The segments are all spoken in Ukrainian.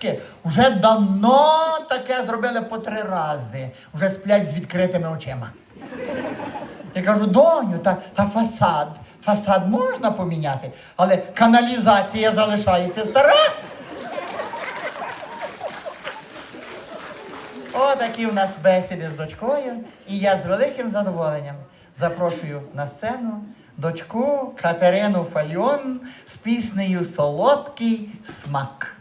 артистки вже давно таке зробили по три рази. Вже сплять з відкритими очима. Я кажу, доню, та, та фасад. Фасад можна поміняти, але каналізація залишається стара. Отакі у нас бесіди з дочкою, і я з великим задоволенням запрошую на сцену дочку Катерину Фальон з піснею Солодкий смак.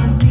lost.